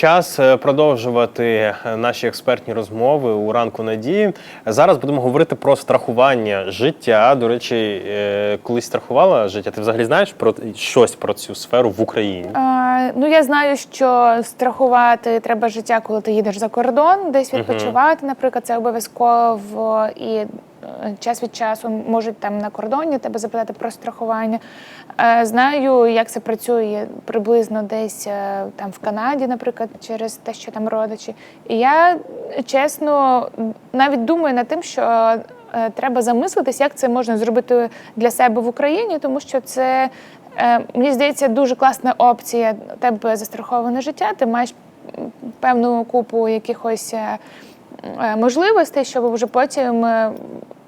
Час е, продовжувати е, наші експертні розмови у ранку надії. Зараз будемо говорити про страхування життя. До речі, е, колись страхувала життя. Ти взагалі знаєш про щось про цю сферу в Україні? А, ну я знаю, що страхувати треба життя, коли ти їдеш за кордон, десь відпочивати. Наприклад, це обов'язково і час від часу можуть там на кордоні тебе запитати про страхування. Е, Знаю, як це працює приблизно десь е, там в Канаді, наприклад, через те, що там родичі. І я чесно навіть думаю над тим, що е, треба замислитись, як це можна зробити для себе в Україні, тому що це Мені здається, дуже класна опція. Тебе застраховане життя, ти маєш певну купу якихось можливостей, щоб вже потім,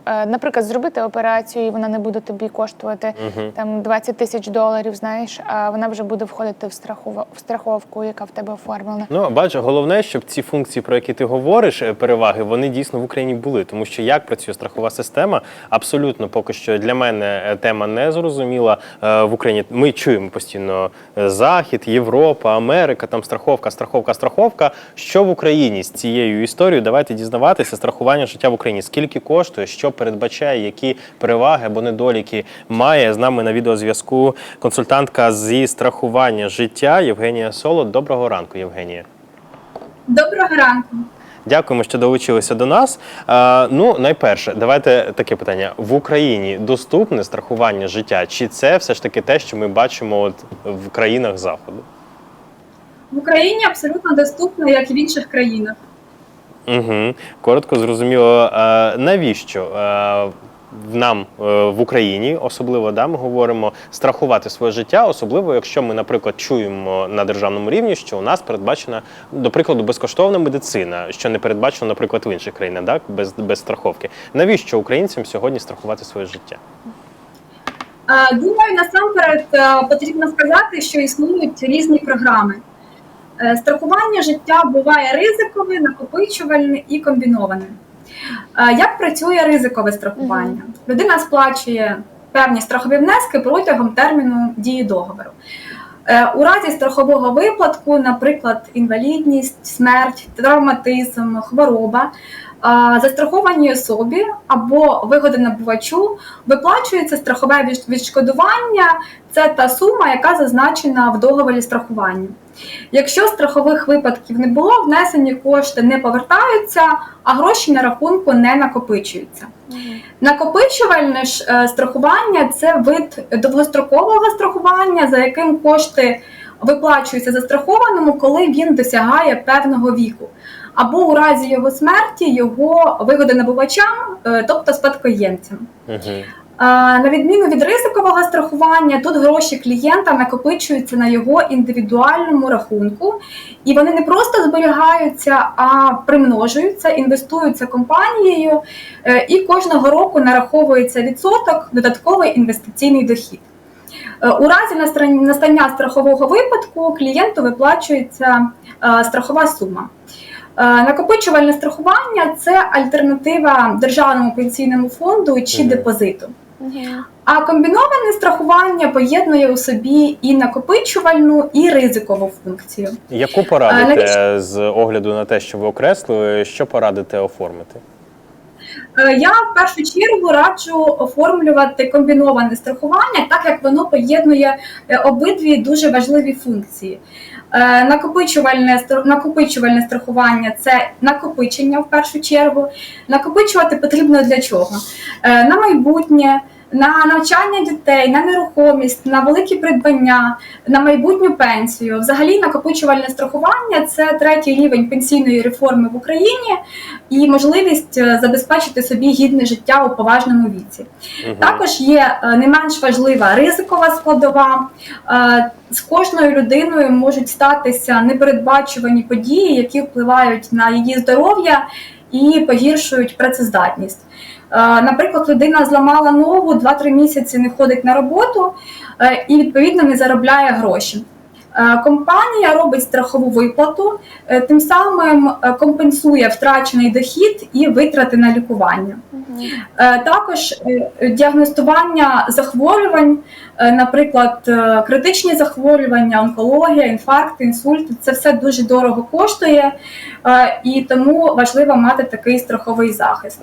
наприклад, зробити операцію, і вона не буде тобі коштувати там 20 тисяч доларів, знаєш, а вона вже буде входити в страхова- в страховку, яка в тебе оформлена. Ну, бачу, головне, щоб ці функції, про які ти говориш, е, переваги, вони дійсно в Україні були. Тому що як працює страхова система, абсолютно поки що для мене е, тема не зрозуміла е, в Україні. Ми чуємо постійно е, Захід, Європа, Америка, там страховка, страховка, страховка. Що в Україні з цією історією? Давайте дізнаватися страхування життя в Україні. Скільки коштує, що передбачає, які переваги або недоліки має з нами на відеозв'язку консультантка зі страхування життя Євгенія Соло. Доброго ранку, Євгенія. Доброго ранку. Дякуємо, що долучилися до нас. Е, ну, найперше, давайте таке питання: в Україні доступне страхування життя, чи це все ж таки те, що ми бачимо от в країнах заходу? В Україні абсолютно доступно, як і в інших країнах. Угу. Коротко зрозуміло, е, навіщо е, нам е, в Україні, особливо да, ми говоримо страхувати своє життя, особливо якщо ми, наприклад, чуємо на державному рівні, що у нас передбачена, до прикладу, безкоштовна медицина, що не передбачено, наприклад, в інших країнах, да, без, без страховки. Навіщо українцям сьогодні страхувати своє життя? Думаю, насамперед потрібно сказати, що існують різні програми. Е, Страхування життя буває ризикове, накопичувальне і комбіноване. Е, Як працює ризикове страхування? Людина сплачує певні страхові внески протягом терміну дії договору. Е, У разі страхового випадку, наприклад, інвалідність, смерть, травматизм, хвороба, застрахованій особі або вигодонабувачу виплачується страхове відшкодування. Це та сума, яка зазначена в договорі страхування. Якщо страхових випадків не було, внесені кошти не повертаються, а гроші на рахунку не накопичуються. Накопичувальне ж е, страхування це вид довгострокового страхування, за яким кошти виплачуються застрахованому, коли він досягає певного віку, або у разі його смерті його вигодонабувачам, е, тобто спадкоємцям. Угу. На відміну від ризикового страхування, тут гроші клієнта накопичуються на його індивідуальному рахунку, і вони не просто зберігаються, а примножуються, інвестуються компанією, е, і кожного року нараховується відсоток додатковий інвестиційний дохід. У разі настання страхового випадку клієнту виплачується страхова сума. Е, Накопичувальне страхування це альтернатива державному пенсійному фонду чи депозиту. А комбіноване страхування поєднує у собі і накопичувальну, і ризикову функцію. Яку порадите навіщо? з огляду на те, що ви окреслили, що порадите оформити? Е, Я в першу чергу раджу оформлювати комбіноване страхування, так як воно поєднує е, обидві дуже важливі функції. Е, Накопичувальне накопичувальне страхування це накопичення в першу чергу. Накопичувати потрібно для чого? Е, На майбутнє, на навчання дітей, на нерухомість, на великі придбання, на майбутню пенсію. Взагалі, накопичувальне страхування це третій рівень пенсійної реформи в Україні і можливість е, забезпечити собі гідне життя у поважному віці. Мгм. Також є е, не менш важлива ризикова складова. Е, З кожною людиною можуть статися непередбачувані події, які впливають на її здоров'я і погіршують працездатність. Е, Наприклад, людина зламала ногу, 2-3 місяці не ходить на роботу е, і відповідно не заробляє гроші. Е, Компанія робить страхову виплату, е, тим самим е, компенсує втрачений дохід і витрати на лікування. Також діагностування захворювань, наприклад, критичні захворювання, онкологія, інфаркти, інсульти це все дуже дорого коштує, і тому важливо мати такий страховий захист.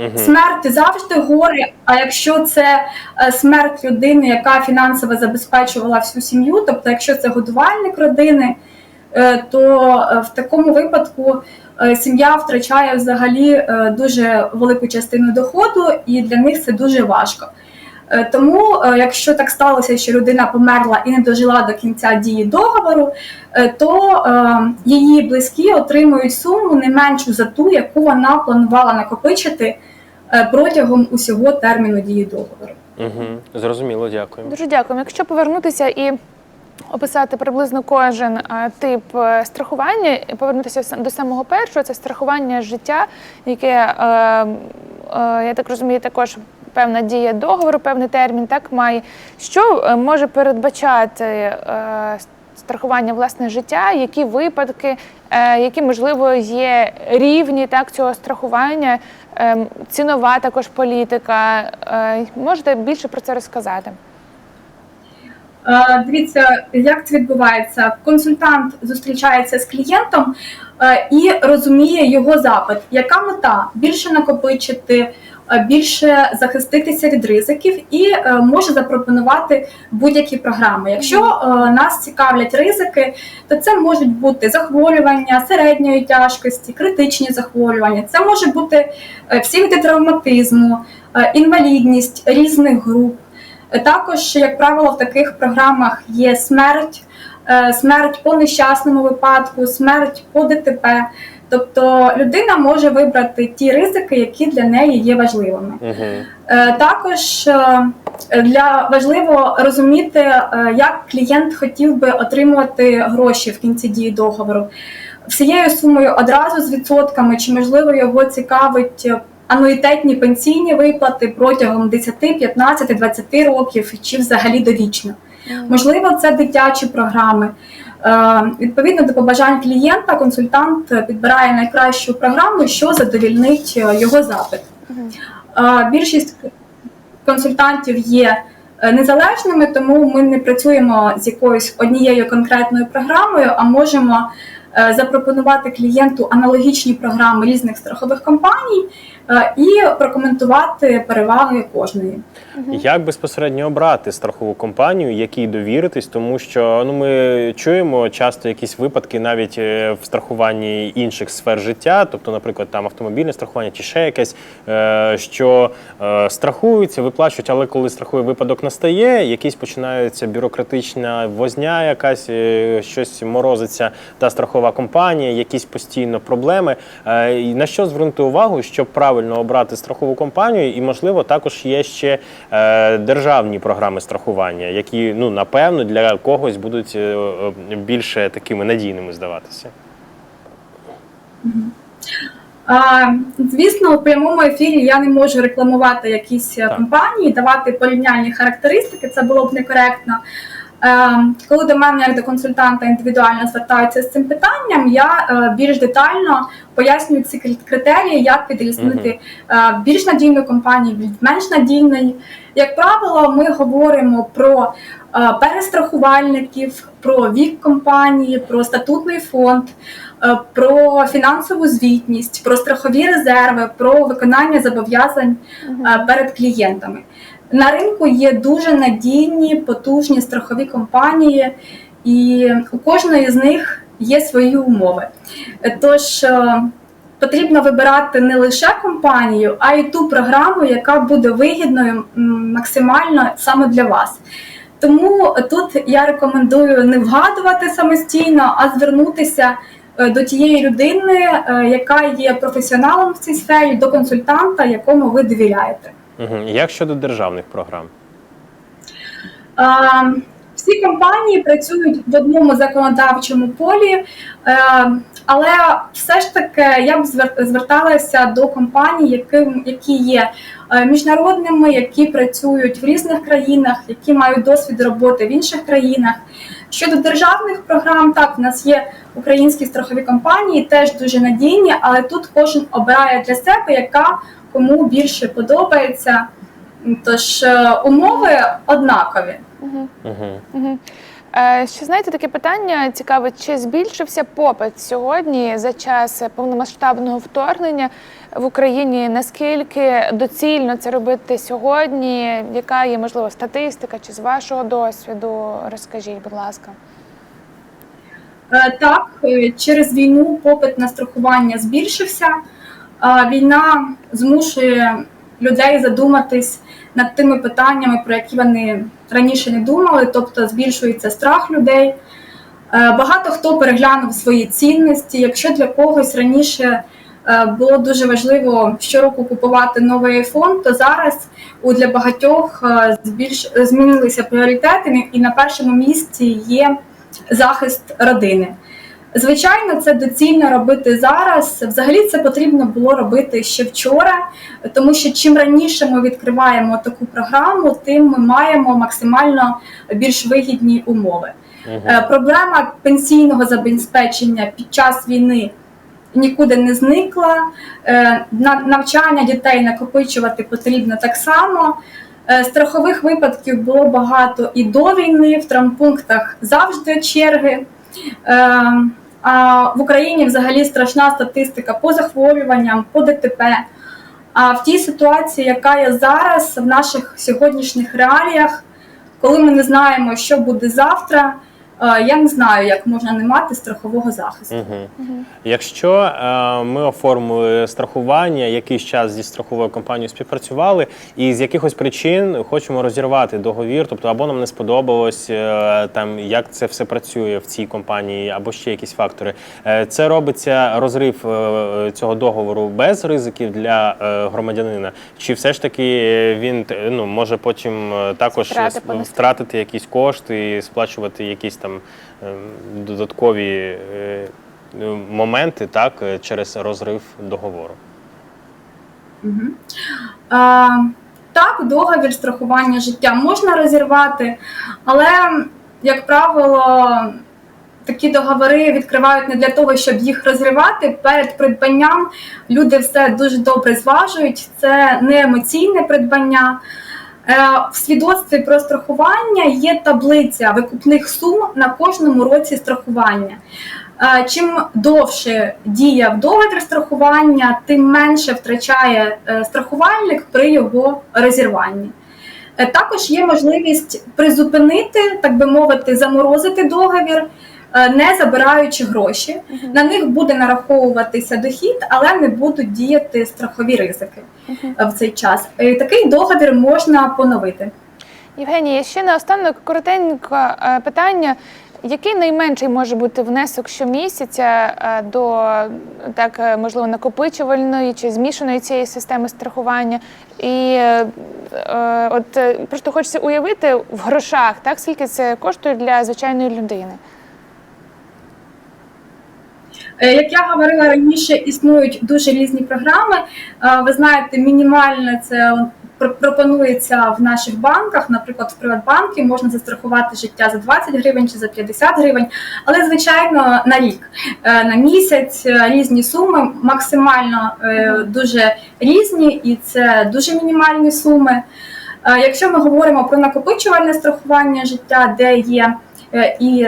Мгм. Смерть завжди горе. А якщо це е, смерть людини, яка фінансово забезпечувала всю сім'ю, тобто, якщо це годувальник родини, е, то е, в такому випадку сім'я втрачає взагалі дуже велику частину доходу, і для них це дуже важко. Е, Тому, е, якщо так сталося, що людина померла і не дожила до кінця дії договору, е, то її близькі отримують суму не меншу за ту, яку вона планувала накопичити протягом усього терміну дії договору. Мгм. Зрозуміло, дякую. Дуже дякуємо. Якщо повернутися і описати приблизно кожен тип страхування, і повернутися до самого першого, це страхування життя, яке, я так розумію, також певна дія договору, певний термін так має. Що е, може передбачати е, страхування власне життя, які випадки, е, які можливо є рівні так цього страхування, е, цінова також політика. Можете більше про це розказати? Дивіться, як це відбувається. Консультант зустрічається з клієнтом і розуміє його запит, яка мета більше накопичити, більше захиститися від ризиків, і е, може запропонувати будь-які програми. Якщо е, нас цікавлять ризики, то це можуть бути захворювання середньої тяжкості, критичні захворювання. Це може бути е, всі види травматизму, е, інвалідність різних груп. Також, як правило, в таких програмах є смерть, е, смерть по нещасному випадку, смерть по ДТП. Тобто людина може вибрати ті ризики, які для неї є важливими. Мгм. Е, Також е, для важливо розуміти, е, як клієнт хотів би отримувати гроші в кінці дії договору. Всією сумою одразу з відсотками, чи можливо його цікавить ануїтетні пенсійні виплати протягом 10, 15, 20 років, чи взагалі довічно. Можливо, це дитячі програми. Е, Відповідно до побажань клієнта, консультант підбирає найкращу програму, що задовільнить е, його запит. Е, Більшість консультантів є незалежними, тому ми не працюємо з якоюсь однією конкретною програмою, а можемо запропонувати клієнту аналогічні програми різних страхових компаній і прокоментувати переваги кожної. Як безпосередньо обрати страхову компанію, якій довіритись, тому що ну ми чуємо часто якісь випадки навіть е, в страхуванні інших сфер життя, тобто, наприклад, там автомобільне страхування чи ще якесь, е, що е, страхуються, виплачують, але коли страховий випадок настає, якісь починається бюрократична возня, якась е, щось морозиться та страхова компанія, якісь постійно проблеми. Е, На що звернути увагу, щоб правильно обрати страхову компанію, і можливо також є ще е, державні програми страхування, які ну напевно для когось будуть е, е, більше такими надійними здаватися. А, Звісно, у прямому ефірі я не можу рекламувати якісь е, Так. компанії, давати порівняльні характеристики, це було б некоректно. Е, Коли до мене як до консультанта індивідуально звертаються з цим питанням, я е, більш детально пояснюю ці критерії, як відрізнити е, більш надійну компанію від менш надійної. Як правило, ми говоримо про перестрахувальників, про вік компанії, про статутний фонд, е, про фінансову звітність, про страхові резерви, про виконання зобов'язань е, перед клієнтами. На ринку є дуже надійні, потужні страхові компанії, і у кожної з них є свої умови. Е, Тож е, потрібно вибирати не лише компанію, а й ту програму, яка буде вигідною максимально саме для вас. Тому тут я рекомендую не вгадувати самостійно, а звернутися е, до тієї людини, е, яка є професіоналом в цій сфері, до консультанта, якому ви довіряєте. Угу. Як щодо державних програм? Всі компанії працюють в одному законодавчому полі, е, але все ж таки я б звер- зверталася до компаній, які є е, міжнародними, які працюють в різних країнах, які мають досвід роботи в інших країнах. Щодо державних програм, так в нас є українські страхові компанії, теж дуже надійні, але тут кожен обирає для себе, яка кому більше подобається. Тож е, умови однакові. Угу. Угу. Угу. Е, ще знаєте, таке питання цікаве, чи збільшився попит сьогодні за час повномасштабного вторгнення в Україні? Наскільки доцільно це робити сьогодні? Яка є можливо статистика чи з вашого досвіду? Розкажіть, будь ласка. Е, Так, через війну попит на страхування збільшився. Війна змушує людей задуматись над тими питаннями, про які вони раніше не думали, тобто збільшується страх людей. Е, Багато хто переглянув свої цінності. Якщо для когось раніше е, було дуже важливо щороку купувати новий iPhone, то зараз у для багатьох е, збільш змінилися пріоритети, і на першому місці є захист родини. Звичайно, це доцільно робити зараз. Взагалі це потрібно було робити ще вчора, тому що чим раніше ми відкриваємо таку програму, тим ми маємо максимально більш вигідні умови. Е, Проблема пенсійного забезпечення під час війни нікуди не зникла. Е, на- Навчання дітей накопичувати потрібно так само. Е, Страхових випадків було багато і до війни, в травмпунктах завжди черги. В Україні взагалі страшна статистика по захворюванням, по ДТП. А в тій ситуації, яка є зараз, в наших сьогоднішніх реаліях, коли ми не знаємо, що буде завтра, я не знаю, як можна не мати страхового захисту. Угу. Якщо е, ми оформили страхування, якийсь час зі страховою компанією співпрацювали, і з якихось причин хочемо розірвати договір, тобто або нам не сподобалось е, там, як це все працює в цій компанії, або ще якісь фактори. Е, це робиться розрив е, цього договору без ризиків для е, громадянина, чи все ж таки він ну, може потім е, також Втрати понести. втратити якісь кошти і сплачувати якісь там е, додаткові. е, моменти так е, через розрив договору. Мгм. А, так, договір страхування життя можна розірвати, але, як правило, такі договори відкривають не для того, щоб їх розривати. Перед придбанням люди все дуже добре зважують. Це не емоційне придбання. Е, В свідоцтві про страхування є таблиця викупних сум на кожному році страхування. Е, Чим довше діяв договір страхування, тим менше втрачає е, страхувальник при його розірванні. Також є можливість призупинити, так би мовити, заморозити договір, не забираючи гроші. На них буде нараховуватися дохід, але не будуть діяти страхові ризики в цей час. Е, Такий договір можна поновити. Євгенія, ще наостанок коротенько е, питання. Який найменший може бути внесок щомісяця е, до так е, можливо накопичувальної чи змішаної цієї системи страхування? І е, е, от е, просто хочеться уявити в грошах, так скільки це коштує для звичайної людини? Е, Як я говорила раніше, існують дуже різні програми. Е, Ви знаєте, мінімальне це пропонується в наших банках. Наприклад, в Приватбанкі можна застрахувати життя за 20 гривень чи за 50 гривень, але звичайно на рік, е, на місяць різні суми, максимально дуже різні, і це дуже мінімальні суми. Якщо ми говоримо про накопичувальне страхування життя, де є і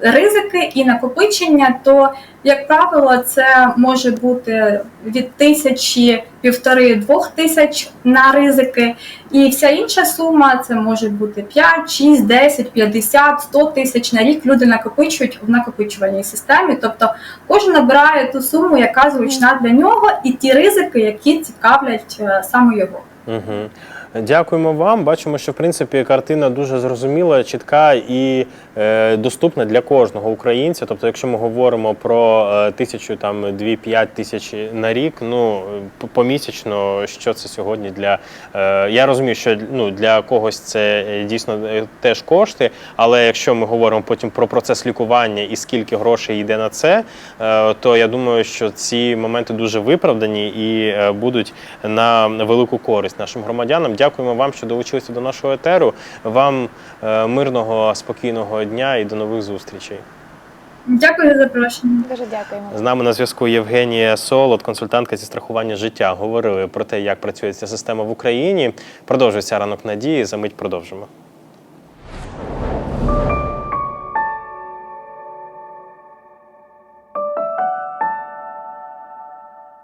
ризики, і накопичення, то, як правило, це може бути від тисячі півтори двох тисяч на ризики, і вся інша сума це може бути 5, 6, 10, 50, 100 тисяч на рік. Люди накопичують в накопичувальній системі. Тобто кожен набирає ту суму, яка зручна для нього, і ті ризики, які цікавлять е, саме його. Угу. Дякуємо вам. Бачимо, що в принципі картина дуже зрозуміла, чітка і е, доступна для кожного українця. Тобто, якщо ми говоримо про е, тисячу там дві-п'ять тисяч на рік, ну помісячно, що це сьогодні для е, я розумію, що ну для когось це е, дійсно е, теж кошти. Але якщо ми говоримо потім про процес лікування і скільки грошей йде на це, е, то я думаю, що ці моменти дуже виправдані і е, будуть на велику користь нашим громадянам. Дякуємо вам, що долучилися до нашого етеру. Вам е, мирного, спокійного дня і до нових зустрічей. Дякую за запрошення. Дуже дякуємо. З нами на зв'язку Євгенія Солод, консультантка зі страхування життя. Говорили про те, як працює ця система в Україні. Продовжується ранок надії. За мить продовжимо.